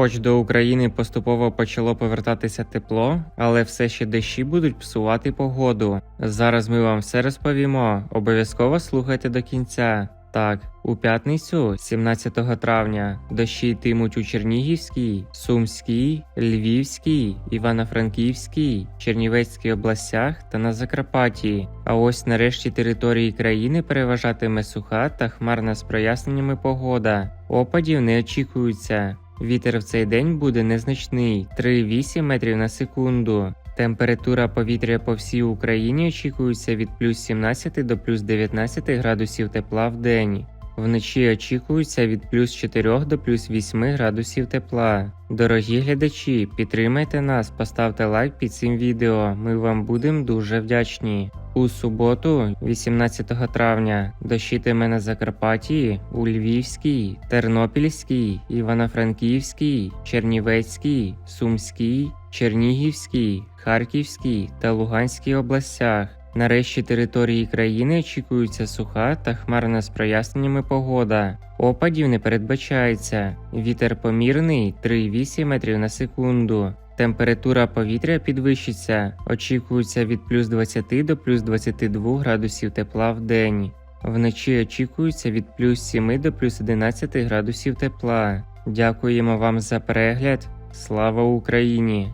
Хоч до України поступово почало повертатися тепло, але все ще дощі будуть псувати погоду. Зараз ми вам все розповімо. Обов'язково слухайте до кінця. Так, у п'ятницю, 17 травня, дощі йтимуть у Чернігівській, Сумській, Львівській, Івано-Франківській, Чернівецькій областях та на Закарпатті. А ось нарешті території країни переважатиме суха та хмарна з проясненнями погода. Опадів не очікується. Вітер в цей день буде незначний 3,8 метрів на секунду. Температура повітря по всій Україні очікується від плюс 17 до плюс 19 градусів тепла в день. Вночі очікується від плюс 4 до плюс 8 градусів тепла. Дорогі глядачі, підтримайте нас, поставте лайк під цим відео. Ми вам будемо дуже вдячні. У суботу, 18 травня, дощитиме на Закарпатті, у Львівській, Тернопільській, Івано-Франківській, Чернівецькій, Сумській, Чернігівській, Харківській та Луганській областях. Нарешті території країни очікується суха та хмарна з проясненнями погода. Опадів не передбачається. Вітер помірний 3,8 метрів на секунду. Температура повітря підвищиться. Очікується від плюс 20 до плюс 22 градусів тепла в день. Вночі очікується від плюс 7 до плюс 11 градусів тепла. Дякуємо вам за перегляд. Слава Україні!